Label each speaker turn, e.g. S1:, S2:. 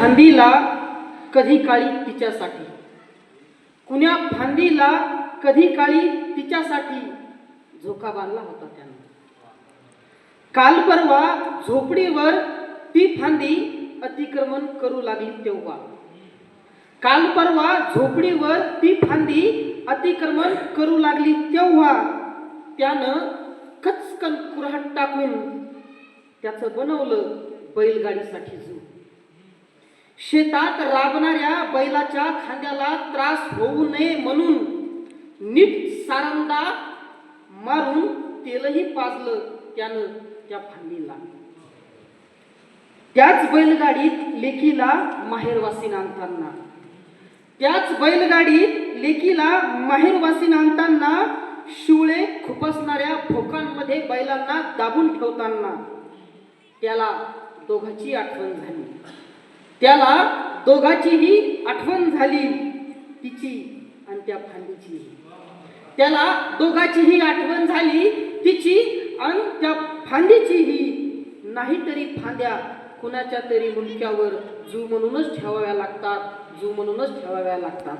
S1: फांदीला कधी काळी तिच्यासाठी. कुण्या फांदीला कधी काळी तिच्यासाठी झोका बांधला होता त्यानं. काल परवा झोपडीवर ती फांदी अतिक्रमण करू लागली तेव्हा. काल परवा झोपडीवर ती फांदी अतिक्रमण करू लागली तेव्हा त्यानं कचकन कुऱ्हाड टाकून त्याचं बनवलं बैलगाडीसाठी झू शेतात राबणाऱ्या बैलाच्या खांद्याला त्रास होऊ नये म्हणून नीट सारंदा मारून तेलही पाजलं त्यानं त्या फांदीला. त्याच बैलगाडीत लेकीला माहेरवासीन आणताना. त्याच बैलगाडीत लेकीला माहेरवासीन आणताना शिवळे खुपसणाऱ्या भोकांमध्ये बैलांना दाबून ठेवताना त्याला दोघाची आठवण झाली. त्याला दोघाचीही आठवण झाली तिची आणि त्या फांदीची. त्याला दोघाचीही आठवण झाली तिची आणि त्या फांदीचीही. नाहीतरी फांद्या कुणाच्या तरी मुलक्यावर जू म्हणूनच ठेवाव्या लागतात जू म्हणूनच ठेवाव्या लागतात.